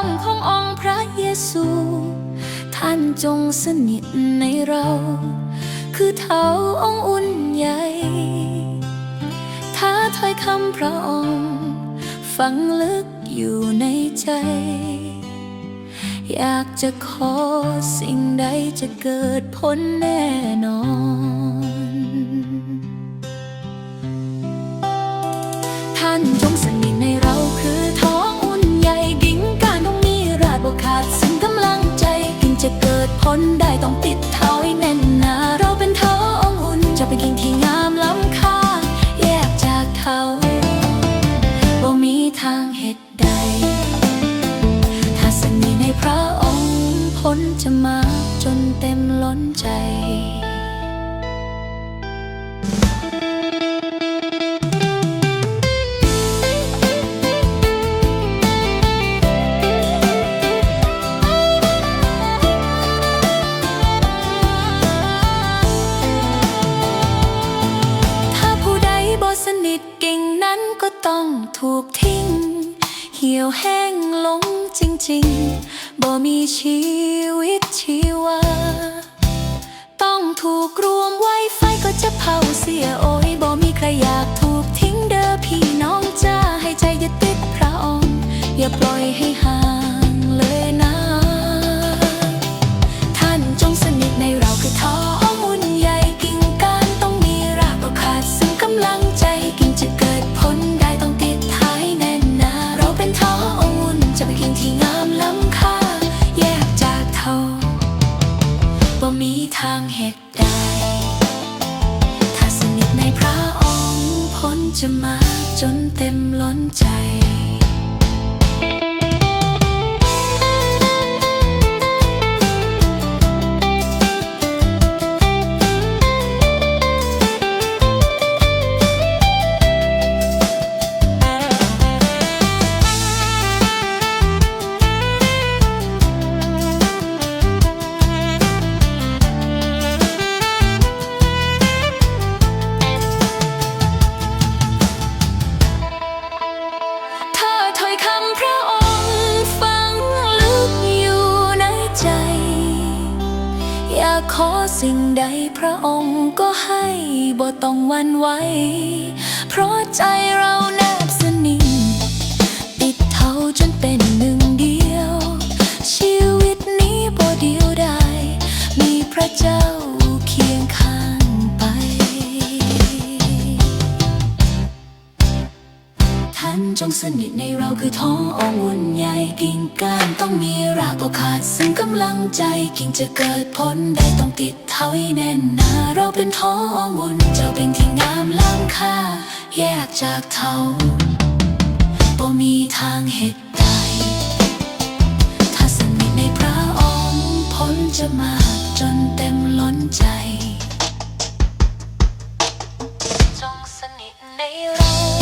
คำขององพระเยซู ท่านจงสนิทในเรา คือเท้าองค์อุ่นใหญ่ ถ้าถ้อยคำพระองค์ ฝังลึกอยู่ในใจ อยากจะขอสิ่งใดจะเกิดผลแน่นอน ใดถ้าสนิทในพระองค์ผลจะมาจนเต็มล้นใจถ้าผู้ใดบ่สนิทกิ่งนั้นก็ต้องถูกทิ้ง หี่ยวแห้งลงจริงๆ บ่มีชีวิตชีวา ต้องถูกรวมไว้ไฟก็จะเผาเสียโอ้ย ทางเหตุใด ถ้าสนิทในพระองค์พ้นจะมาจนเต็มล้นใจ สิ่งใดพระองค์ก็ให้บ่ต้องวันไหวเพราะใจเรานบสนิ สนิทในเราคือท้ององุ่นใหญ่กิ่งก้านต้องมีรากก็ขาดซึ่งกำลังใจกิ่งจะเกิดผลได้ต้องติดเท้าให้แน่นหนาเราเป็นท้ององุ่นเจ้าเป็นที่งามล้ำค่า แยกจากเท้าบ่มีทางเหตุใดถ้าสนิทในพระองค์ผลจะมาจนเต็มล้นใจจงสนิทในเรา